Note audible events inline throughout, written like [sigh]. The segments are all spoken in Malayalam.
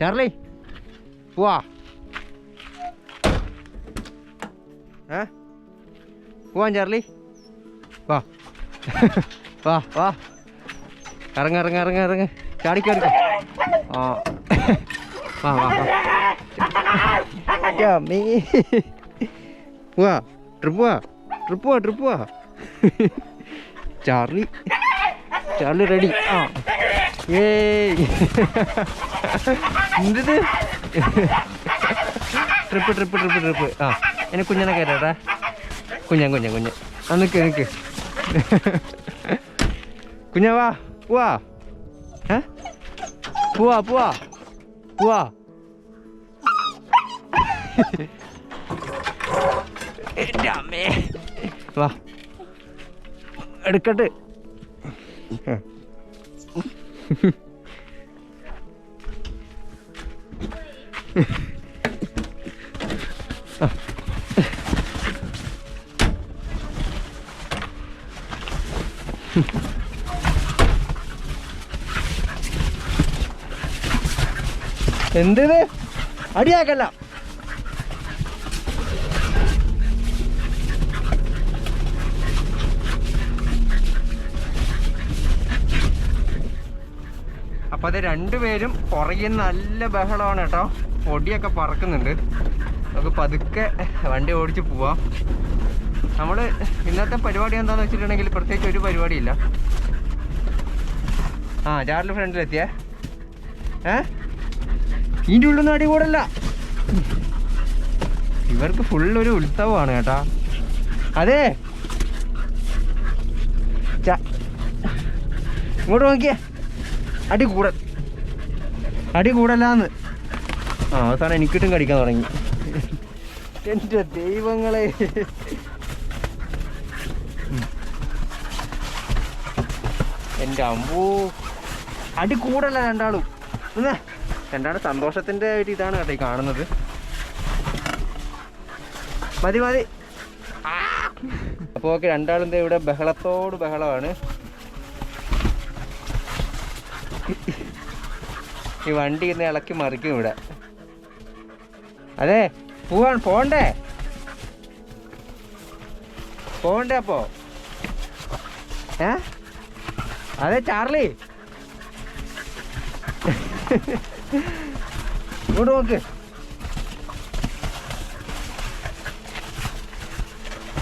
ചാർലി പോവാ. ഏ? പോവാൻ ചാർലി. വാ. വാ വാ. ഇറങ്ങ ഇറങ്ങ ഇറങ്ങ ഇറങ്ങ. ചാടിക്കറിക്ക ആ. വാ വാ വാ. മീ. പോവാ. ട്രിപ്പ് പോവാ. ട്രിപ്പ് പോവാ ട്രിപ്പ് പോവാ. [laughs] ചാർലി. Charlie ready. ആ. എന്തത്? ട്രിപ്പ് ട്രിപ്പ് ട്രിപ്പ് ട്രിപ്പ് ആ എന്നെ കുഞ്ഞനെ കയറ്റാ കുഞ്ഞൻ കുഞ്ഞൻ കുഞ്ഞൻ ആ നിക്ക് കുഞ്ഞാ വാ പോവാ. ഏ? പോവാ പോവാ. പോവാ. എന്റെ അമ്മേ. വാ. എടുക്കട്ടെ. എന്തിത്? അടിയാക്കല്ല. അപ്പൊ അത് രണ്ടുപേരും പുറകിൽ നല്ല ബഹളമാണ് കേട്ടോ. പൊടിയൊക്കെ പറക്കുന്നുണ്ട്. നമുക്ക് പതുക്കെ വണ്ടി ഓടിച്ച് പോവാം. നമ്മൾ ഇന്നത്തെ പരിപാടി എന്താണെന്ന് വെച്ചിട്ടുണ്ടെങ്കിൽ പ്രത്യേകിച്ച് ഒരു പരിപാടിയില്ല. ആ ചാർലി ഫ്രണ്ടിലെത്തിയേ. ഏ? ഇതിന്റെ ഉള്ളൊന്നും അടി കൂടല്ല. ഇവർക്ക് ഫുള്ളൊരു ഉത്സവമാണ് കേട്ടാ. അതെ. ഇങ്ങോട്ട് നോക്കിയേ. അടി കൂട അടി കൂടല്ലാന്ന് ആ അവസാനം എനിക്കിട്ടും കടിക്കാൻ തുടങ്ങി. എന്റെ ദൈവങ്ങളെ. എന്റെ എന്റെ അമ്പൂ. അടി കൂടല്ല രണ്ടാളും രണ്ടാളും സന്തോഷത്തിന്റെ ഒരു ഇതാണ് കേട്ടോ ഈ കാണുന്നത്. മതി മതി. അപ്പോൾ ഓക്കെ രണ്ടാളും ഇവിടെ ബഹളത്തോട് ബഹളമാണ്. ഈ വണ്ടി ഇന്ന് ഇളക്കി മറിക്കും ഇവിടെ. അതെ പോവാൻ പോണ്ടേ? പോണ്ടേ അപ്പോ? ഏ? അതെ ചാർലി. ഇങ്ങോട്ട് നോക്ക്.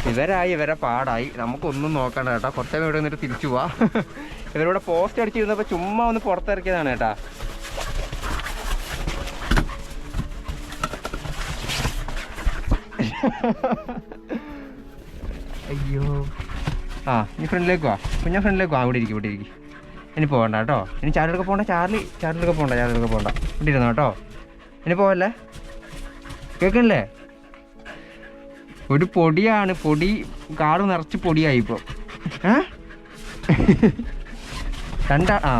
ഇവരായി ഇവരെ പാടായി. നമുക്കൊന്നും നോക്കണ്ട കേട്ടോ. കുറച്ചേ ഇവിടെ നിന്നിട്ട് തിരിച്ചു പോവാ. ഇവരിവിടെ പോസ്റ്റ് അടിച്ചിരുന്നപ്പോൾ ചുമ്മാ ഒന്ന് പുറത്തിറക്കിയതാണ് കേട്ടാ. [laughs] അയ്യോ. ആ ഇനി ഫ്രണ്ടിലേക്ക് വാ. കുഞ്ഞാ ഫ്രണ്ടിലേക്ക് വാ. ഇവിടെ ഇരിക്കും ഇവിടെ ഇരിക്കും. ഇനി പോകണ്ട കേട്ടോ. ഇനി ചാറിലൊക്കെ പോകണ്ട ചാർലി ചാറിലൊക്കെ പോകണ്ട ചാറിലൊക്കെ പോകണ്ട ഇവിടെ ഇരുന്നോ കേട്ടോ. ഇനി പോവല്ലേ? കേൾക്കണില്ലേ? ഒരു പൊടിയാണ്. പൊടി കാറ് നിറച്ച് പൊടിയായി ഇപ്പോൾ ഏ? [laughs] രണ്ടാ ആ.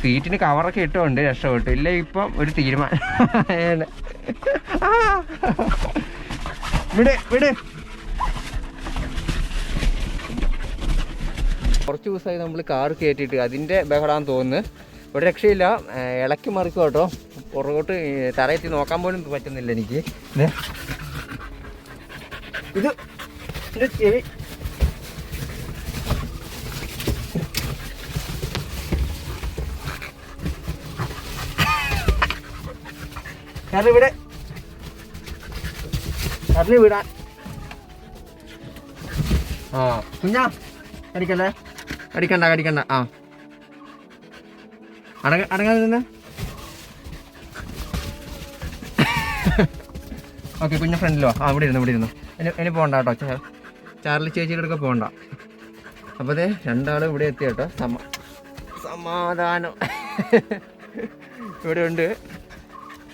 സീറ്റിന് കവറൊക്കെ ഇട്ടുകൊണ്ട് രക്ഷപ്പെട്ടു. ഇല്ല ഇപ്പം ഒരു തീരുമാനം. [laughs] [laughs] വിട് വിട്. കുറച്ച് ദിവസമായി നമ്മൾ കാർ കയറ്റിയിട്ട് അതിന്റെ ബഹളാന്ന് തോന്നുന്നു. ഒരു രക്ഷയില്ല. ഇളക്കി മറിക്കും കേട്ടോ. പുറകോട്ട് തറയെത്തി നോക്കാൻ പോലും പറ്റുന്നില്ല എനിക്ക്. ഇത് ചെവി കാരണം ഇവിടെ കാരണം വിടാൻ. ആ കുഞ്ഞാ അടിക്കല്ലേ കടിക്കണ്ട കടിക്കണ്ട. ആ. അടങ്ങ അടങ്ങാതെ നിന്ന്. ഓക്കെ കുഞ്ഞ ഫ്രണ്ടിലോ? ആ ഇവിടെ ഇരുന്നു ഇവിടെ ഇരുന്നു. ഇനി ഇനി പോകണ്ട കേട്ടോ ചാ- ചാർലി ചേച്ചിയുടെ അടുക്ക പോകണ്ട അപ്പോൾ അതെ രണ്ടാളും ഇവിടെ എത്തി കേട്ടോ. സമ സമാധാനം. ഇവിടെ ഉണ്ട്.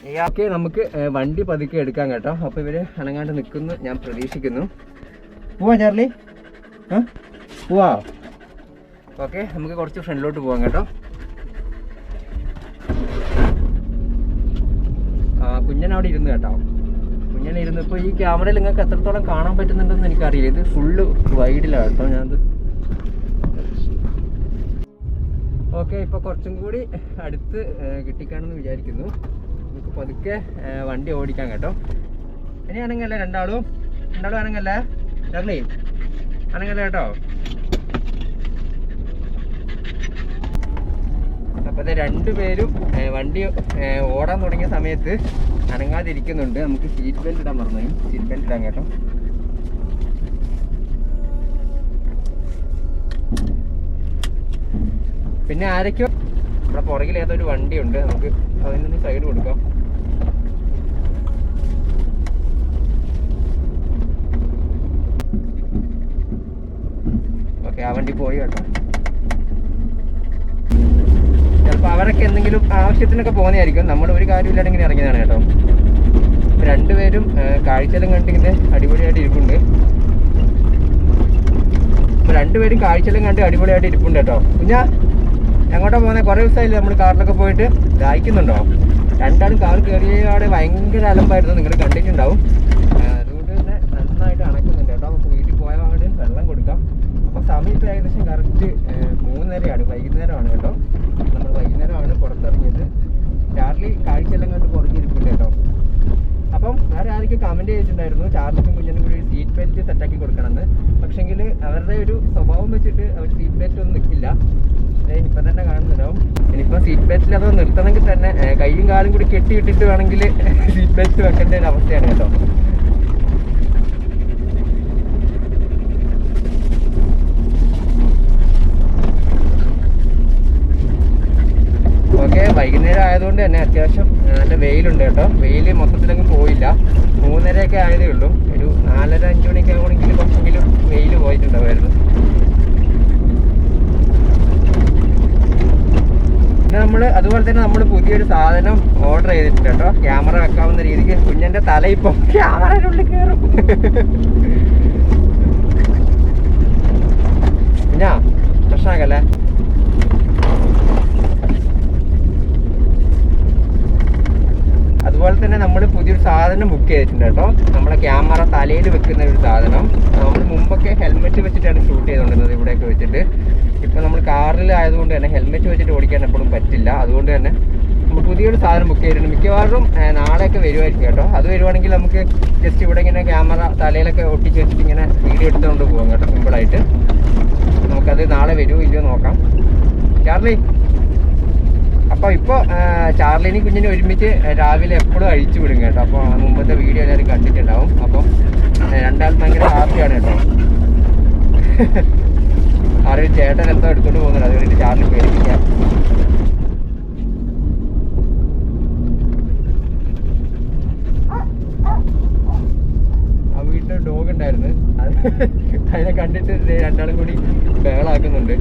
ഓക്കെ നമുക്ക് വണ്ടി പതുക്കെ എടുക്കാം കേട്ടോ. അപ്പോൾ ഇവർ അനങ്ങാണ്ട് നിൽക്കുന്നു ഞാൻ പ്രതീക്ഷിക്കുന്നു. പോവാ ചാർലി. പോവാ. ഓക്കെ നമുക്ക് കുറച്ച് ഫ്രണ്ടിലോട്ട് പോവാം കേട്ടോ. ആ കുഞ്ഞൻ അവിടെ ഇരുന്ന് കേട്ടോ. കുഞ്ഞൻ ഇരുന്ന് ഇപ്പോൾ ഈ ക്യാമറയിൽ നിങ്ങൾക്ക് എത്രത്തോളം കാണാൻ പറ്റുന്നുണ്ടെന്ന് എനിക്കറിയില്ല. ഇത് ഫുള്ള് വൈഡിലാണ് കേട്ടോ ഞാനത്. ഓക്കെ ഇപ്പൊ കുറച്ചും കൂടി അടുത്ത് കിട്ടിക്കാണെന്ന് വിചാരിക്കുന്നു. പതുക്കെ വണ്ടി ഓടിക്കാൻ കേട്ടോ. ഇനി ആണെങ്കല്ലേ രണ്ടാളും? രണ്ടാളും ആണെങ്കിലേ ചാർലി ആണെങ്കിലേ കേട്ടോ? അപ്പൊ രണ്ടുപേരും വണ്ടി ഓടാൻ തുടങ്ങിയ സമയത്ത് അനങ്ങാതിരിക്കുന്നുണ്ട്. നമുക്ക് സീറ്റ് ബെൽറ്റ് ഇടാൻ പറഞ്ഞു സീറ്റ് ബെൽറ്റ് ഇടാൻ കേട്ടോ. പിന്നെ ആരൊക്കെയോ നമ്മുടെ പുറകിൽ ഏതൊരു വണ്ടിയുണ്ട്. നമുക്ക് അതിനൊന്ന് സൈഡ് കൊടുക്കാം ഓക്കെ ആ വണ്ടി പോയി കേട്ടോ. ചിലപ്പോൾ അവരൊക്കെ എന്തെങ്കിലും ആവശ്യത്തിനൊക്കെ പോകുന്നതായിരിക്കും. നമ്മൾ ഒരു കാര്യമില്ലാതെ ഇങ്ങനെ ഇറങ്ങിയതാണ് കേട്ടോ. രണ്ടുപേരും കാഴ്ചയെല്ലാം കണ്ടിങ്ങനെ അടിപൊളിയായിട്ട് ഇരിപ്പുണ്ട്. രണ്ടുപേരും കാഴ്ചയെല്ലാം കണ്ട് അടിപൊളിയായിട്ട് ഇരിപ്പുണ്ട് കേട്ടോ. കുഞ്ഞാ എങ്ങോട്ടാ പോകുന്നത് കുറേ ദിവസമായില്ലേ നമ്മൾ കാറിലൊക്കെ പോയിട്ട്? ദാഹിക്കുന്നുണ്ടോ? രണ്ടാളും കാർ കയറിയാടെ ഭയങ്കര അലമ്പായിരുന്നു. നിങ്ങൾ കണ്ടിട്ടുണ്ടാവും ആ, അതുകൊണ്ട് തന്നെ നന്നായിട്ട് അണക്കുന്നുണ്ട് കേട്ടോ നമുക്ക് വീട്ടിൽ പോയ പാട് വെള്ളം കൊടുക്കാം അപ്പോൾ സമയം ഇപ്പോൾ ഏകദേശം കറക്റ്റ് മൂന്നരയാണ് വൈകുന്നേരമാണ് കേട്ടോ. നമ്മൾ വൈകുന്നേരമാണ് പുറത്തിറങ്ങിയത്. ചാർലി കാഴ്ചയെല്ലാം കണ്ട് പുറകിരിപ്പുണ്ട് കേട്ടോ. അപ്പം വേറെ ആരൊക്കെ കമന്റ് ചെയ്തിട്ടുണ്ടായിരുന്നു ചാർലിക്കും കുഞ്ഞിനും കൂടി ഒരു സീറ്റ് ബെൽറ്റ് സെറ്റാക്കി കൊടുക്കണമെന്ന്. പക്ഷെങ്കിൽ അവരുടെ ഒരു സ്വഭാവം വെച്ചിട്ട് അവർ സീറ്റ് ബെൽറ്റ് ഒന്നും നിൽക്കില്ല ഇപ്പം തന്നെ കാണുന്നുണ്ടാവും. ഇനിയിപ്പോൾ സീറ്റ് ബെൽറ്റിൽ അത് നിർത്തണമെങ്കിൽ തന്നെ കയ്യും കൈയും കാലും കൂടി കെട്ടിയിട്ടിട്ട് വേണമെങ്കിൽ സീറ്റ് ബെൽറ്റ് വെക്കേണ്ട ഒരു അവസ്ഥയാണ് കേട്ടോ ഓക്കെ വൈകുന്നേരം ആയതുകൊണ്ട് തന്നെ അത്യാവശ്യം നല്ല വെയിലുണ്ട് കേട്ടോ. വെയിൽ മൊത്തത്തിലങ്ങ് പോയില്ല. മൂന്നരയൊക്കെ ആയതേ ഉള്ളൂ. ഒരു നാലര അഞ്ച് മണിയൊക്കെ ആവുകയാണെങ്കിൽ കുറച്ചെങ്കിലും വെയിൽ പോയിട്ടുണ്ടാവുമായിരുന്നു. നമ്മൾ അതുപോലെ തന്നെ നമ്മൾ പുതിയൊരു സാധനം ഓർഡർ ചെയ്തിട്ടുണ്ട് കേട്ടോ. ക്യാമറ വെക്കാവുന്ന രീതിക്ക്. കുഞ്ഞന്റെ തല ഇപ്പം ക്യാമറയുടെ ഉള്ളിൽ കയറും [laughs] കുഞ്ഞാ പ്രശ്നമാക്കല്ലേ അതുപോലെ തന്നെ നമ്മൾ പുതിയൊരു സാധനം ബുക്ക് ചെയ്തിട്ടുണ്ട് കേട്ടോ. നമ്മളെ ക്യാമറ തലയിൽ വെക്കുന്ന ഒരു സാധനം. നമ്മൾ മുമ്പൊക്കെ ഹെൽമെറ്റ് വെച്ചിട്ടാണ് ഷൂട്ട് ചെയ്തുകൊണ്ടിരുന്നത് ഇവിടെയൊക്കെ വെച്ചിട്ട്. ഇപ്പം നമ്മൾ കാറിൽ ആയതുകൊണ്ട് തന്നെ ഹെൽമെറ്റ് വെച്ചിട്ട് ഓടിക്കാൻ എപ്പോഴും പറ്റില്ല. അതുകൊണ്ട് തന്നെ നമ്മൾ പുതിയൊരു സാധനം ബുക്ക് ചെയ്തിട്ടുണ്ട്. മിക്കവാറും നാളെയൊക്കെ വരുമായിരിക്കും കേട്ടോ. അത് വരുവാണെങ്കിൽ നമുക്ക് ജസ്റ്റ് ഇവിടെ ഇങ്ങനെ ക്യാമറ തലയിലൊക്കെ ഒട്ടിച്ച് വെച്ചിട്ട് ഇങ്ങനെ വീഡിയോ എടുത്തുകൊണ്ട് പോകാം കേട്ടോ സിമ്പിളായിട്ട് നമുക്കത് നാളെ വരുമോ ഇല്ലയോ നോക്കാം. ചാർലി അപ്പോൾ ഇപ്പോൾ ചാർലിനി കുഞ്ഞിനെ ഒരുമിച്ച് രാവിലെ എപ്പോഴും അഴിച്ചു വിടും കേട്ടോ. അപ്പോൾ മുമ്പത്തെ വീഡിയോ എല്ലാവരും കണ്ടിട്ടുണ്ടാവും. അപ്പോൾ രണ്ടാൾ ഭയങ്കര ഹാപ്പിയാണ് കേട്ടോ. [laughs] ആരും ചേട്ടൻ എന്തോ എടുത്തോണ്ട് പോകുന്നുണ്ട്. അത് വേണ്ടിയിട്ട് ചാർലി പേടിപ്പിക്കാം. ആ വീട്ടിൽ ഡോഗ് ഉണ്ടായിരുന്നു. [laughs] അതിനെ കണ്ടിട്ട് രണ്ടാളും കൂടി ബഹളാക്കുന്നുണ്ട്.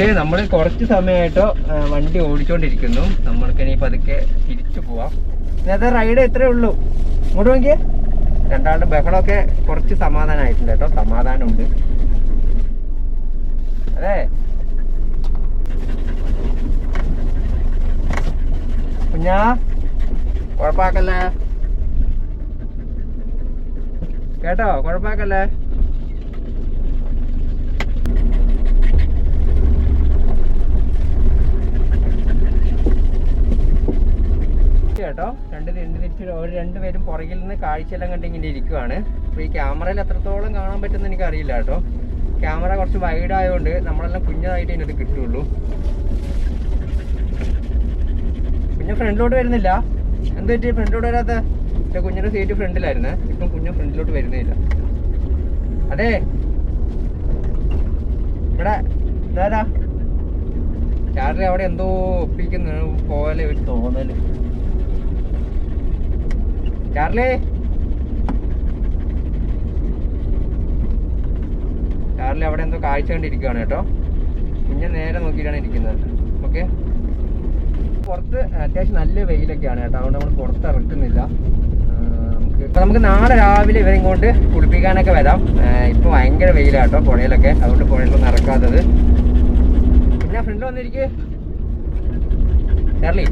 ഓക്കെ നമ്മൾ കുറച്ച് സമയമായിട്ടോ വണ്ടി ഓടിച്ചോണ്ടിരിക്കുന്നു. നമ്മൾക്ക് ഇനി പതുക്കെ തിരിച്ചു പോവാം. ഇന്നത്തെ റൈഡ് എത്രയേ ഉള്ളൂ. ഇങ്ങോട്ട് നോക്കിയേ. രണ്ടാളുടെ ബഹളമൊക്കെ കുറച്ച് സമാധാനമായിട്ടുണ്ട് കേട്ടോ. സമാധാനമുണ്ട്. അതെ. കുഞ്ഞാ കുഴപ്പാക്കല്ലേ കേട്ടോ കുഴപ്പാക്കല്ലേ കേട്ടോ. രണ്ട് രണ്ട് തിരിച്ച് ഒരു രണ്ടുപേരും പുറകിൽ നിന്ന് കാഴ്ചയെല്ലാം കണ്ട് ഇങ്ങനെ ഇരിക്കുവാണ്. അപ്പോൾ ഈ ക്യാമറയിൽ എത്രത്തോളം കാണാൻ പറ്റുമെന്ന് എനിക്ക് അറിയില്ല കേട്ടോ. ക്യാമറ കുറച്ച് വൈഡ് ആയതുകൊണ്ട് നമ്മളെല്ലാം കുഞ്ഞതായിട്ട് ഇതിനകത്ത് കിട്ടുള്ളൂ. പിന്നെ ഫ്രണ്ടിലോട്ട് വരുന്നില്ല. എന്ത് പറ്റി? ഫ്രണ്ടിലോട്ട് വരാത്ത? പക്ഷെ കുഞ്ഞിന്റെ സീറ്റ് ഫ്രണ്ടിലായിരുന്നു. ഇപ്പം കുഞ്ഞ് ഫ്രണ്ടിലോട്ട് വരുന്നില്ല. അതെ. ഇവിടെ ഇതാരാ? അവിടെ എന്തോ ഒപ്പിക്കുന്ന പോലെ ഒരു തോന്നൽ. ചാർലി ചാർലി അവിടെ എന്തോ കാഴ്ച കണ്ടിരിക്കുകയാണ് കേട്ടോ. കുഞ്ഞ് നേരെ നോക്കിയിട്ടാണ് ഇരിക്കുന്നത്. ഓക്കെ പുറത്ത് അത്യാവശ്യം നല്ല വെയിലൊക്കെയാണ് കേട്ടോ. അതുകൊണ്ട് നമ്മൾ പുറത്ത് ഇറക്കുന്നില്ല നമുക്ക് ഇപ്പം നമുക്ക് നാളെ രാവിലെ ഇവരെയും കൊണ്ട് കുളിപ്പിക്കാനൊക്കെ വരാം. ഇപ്പം ഭയങ്കര വെയിലാണ് കേട്ടോ പുഴയിലൊക്കെ. അതുകൊണ്ട് പുഴയിലൊന്നും ഇറക്കാത്തത്. പിന്നെ ഫ്രണ്ട് വന്നിരിക്കേ. ചാർലി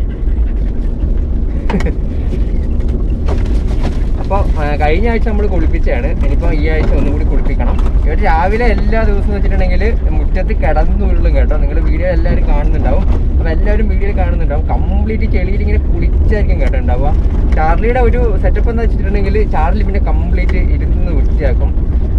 അപ്പോൾ കഴിഞ്ഞ ആഴ്ച നമ്മൾ കുളിപ്പിച്ചതാണ് ഇനിയിപ്പോൾ ഈ ആഴ്ച ഒന്നും കൂടി കുളിപ്പിക്കണം. ഇവിടെ രാവിലെ എല്ലാ ദിവസവും വെച്ചിട്ടുണ്ടെങ്കിൽ മുറ്റത്ത് കിടന്നുള്ളും കേട്ടോ. നിങ്ങൾ വീഡിയോ എല്ലാവരും കാണുന്നുണ്ടാവും. അപ്പോൾ എല്ലാവരും വീഡിയോയിൽ കാണുന്നുണ്ടാവും. കംപ്ലീറ്റ് ചെളിയിൽ ഇങ്ങനെ കുളിച്ചായിരിക്കും കേട്ടോ ഉണ്ടാവുക. ചാർലിയുടെ ഒരു സെറ്റപ്പ് എന്ന് വെച്ചിട്ടുണ്ടെങ്കിൽ ചാർലി പിന്നെ കംപ്ലീറ്റ് ഇരുന്ന് വൃത്തിയാക്കും.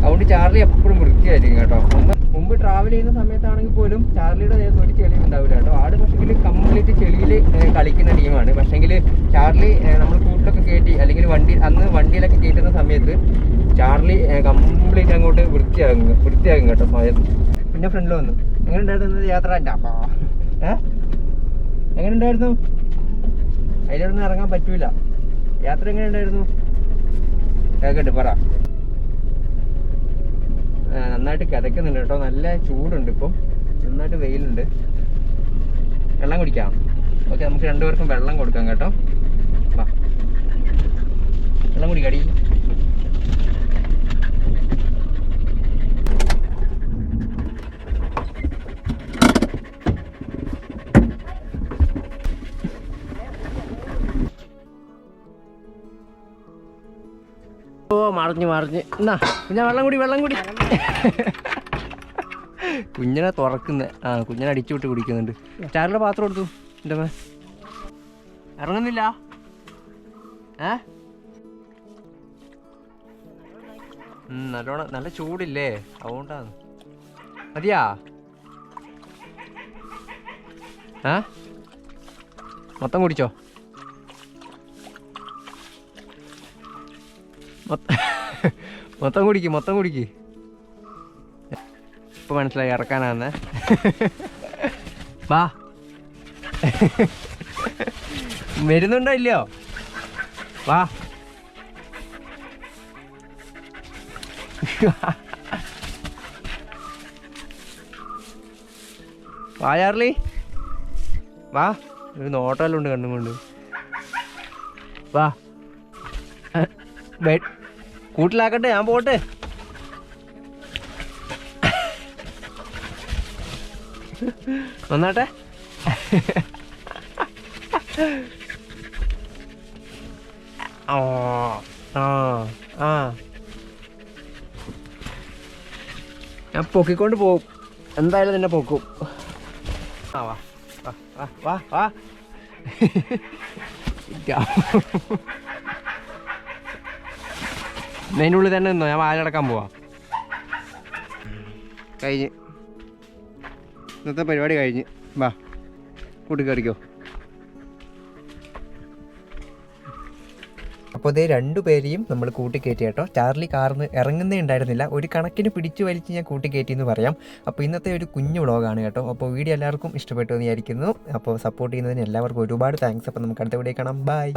അതുകൊണ്ട് ചാർലി എപ്പോഴും വൃത്തിയായിരിക്കും കേട്ടോ. ട്രാവൽ ചെയ്യുന്ന സമയത്താണെങ്കിൽ പോലും ചാർലിയുടെ ദേഹത്ത് ഒരു ചെളിയും ഉണ്ടാവില്ല കേട്ടോ. ആട് പക്ഷെങ്കിൽ കംപ്ലീറ്റ് ചെളിയിൽ കളിക്കുന്ന ടീമാണ്. പക്ഷെങ്കിൽ ചാർലി നമ്മൾ കൂട്ടിലൊക്കെ കയറ്റി അല്ലെങ്കിൽ വണ്ടി അന്ന് വണ്ടിയിലൊക്കെ കയറ്റുന്ന സമയത്ത് ചാർലി കംപ്ലീറ്റ് അങ്ങോട്ട് വൃത്തിയാകും വൃത്തിയാകും കേട്ടോ സ്വയം. പിന്നെ ഫ്രണ്ടിൽ വന്നു. എങ്ങനെ ഉണ്ടായിരുന്നു യാത്ര? എങ്ങനെ ഉണ്ടായിരുന്നു അതിലൊന്നും ഇറങ്ങാൻ പറ്റൂല. യാത്ര എങ്ങനെ ഉണ്ടായിരുന്നു കേക്കട്ടെ പറ. നന്നായിട്ട് കിതക്കുന്നുണ്ട് കേട്ടോ. നല്ല ചൂടുണ്ട് ഇപ്പം. നന്നായിട്ട് വെയിലുണ്ട്. വെള്ളം കുടിക്കാം. ഓക്കെ നമുക്ക് രണ്ടുപേർക്കും വെള്ളം കൊടുക്കാം കേട്ടോ. വാ. വെള്ളം കുടിക്കാടി. മറിഞ്ഞ് മറിഞ്ഞ്. എന്നാ കുഞ്ഞാ വെള്ളം കൂടി വെള്ളം കൂടി. കുഞ്ഞിനെ തുറക്കുന്ന. ആ കുഞ്ഞിനെ അടിച്ചു വിട്ട് കുടിക്കുന്നുണ്ട്. ചാറിന്റെ പാത്രം എടുത്തു. എന്റെ മേ. ഇറങ്ങുന്നില്ല? ഏ? നല്ലോണം നല്ല ചൂടില്ലേ? അതുകൊണ്ടാണ് മതിയാ? ഏ? മൊത്തം കുടിച്ചോ? മൊത്തം [laughs] മൊത്തം കുടിക്ക് മൊത്തം കുടിക്ക്. ഇപ്പൊ മനസ്സിലായി ഇറക്കാനാന്ന്. വാ വരുന്നുണ്ടോ ഇല്ലയോ? വാ വാ ചാർലി. വാ. ഒരു നോട്ടെല്ലാം ഉണ്ട് കണ്ണും കൊണ്ട്. വാ കൂട്ടിലാക്കട്ടെ ഞാൻ പോട്ടെ. വന്നാട്ടെ ആ ഞാൻ പൊക്കിക്കൊണ്ട് പോകും. എന്തായാലും നിന്നെ പൊക്കും. ആ വാ വാ വാ വാ വാ. അതിനുള്ളിൽ തന്നെ നിന്നോ? ഞാൻ വാലടക്കാൻ പോവാ. കഴിഞ്ഞ്. ഇന്നത്തെ പരിപാടി കഴിഞ്ഞ്. വാ കൂട്ടിക്കടിക്കോ അപ്പോൾ ഇതേ രണ്ടു പേരെയും നമ്മൾ കൂട്ടിക്കയറ്റി കേട്ടോ. ചാർലി കാർന്ന് ഇറങ്ങുന്നേ ഉണ്ടായിരുന്നില്ല. ഒരു കണക്കിന് പിടിച്ചു വലിച്ച് ഞാൻ കൂട്ടിക്കയറ്റി എന്ന് പറയാം. അപ്പോൾ ഇന്നത്തെ ഒരു കുഞ്ഞു വ്ളോഗാണ് കേട്ടോ. അപ്പോൾ വീഡിയോ എല്ലാവർക്കും ഇഷ്ടപ്പെട്ടു എന്ന് വിചാരിക്കുന്നു. അപ്പോൾ സപ്പോർട്ട് ചെയ്യുന്നതിന് എല്ലാവർക്കും ഒരുപാട് താങ്ക്സ് അപ്പോൾ നമുക്ക് അടുത്ത വീഡിയോ കാണാം. ബൈ